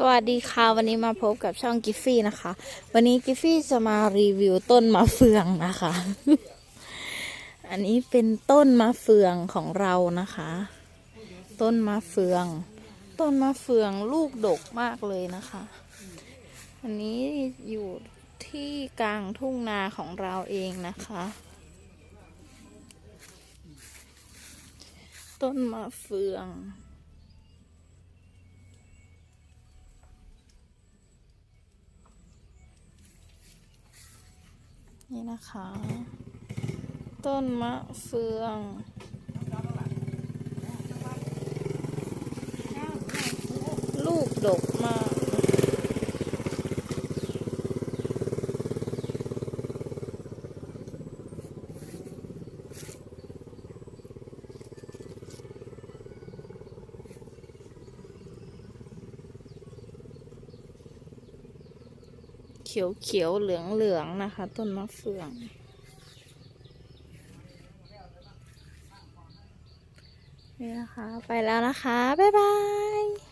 สวัสดีค่ะ วันนี้มาพบกับช่องกิฟฟี่นะคะ วันนี้กิฟฟี่จะมารีวิวต้นมะเฟืองนะคะ อันนี้เป็นต้นมะเฟืองของเรานะคะ ต้นมะเฟือง ต้นมะเฟืองลูกดกมากเลยนะคะ อันนี้อยู่ที่กลางทุ่งนาของเราเองนะคะ ต้นมะเฟือง นี่นะคะ ต้นมะเฟือง ลูกดกมาก เขียวเขียวๆเหลืองเหลืองๆนะคะ ต้นมะเฟือง นี่นะคะ ไปแล้วนะคะ บ๊ายบาย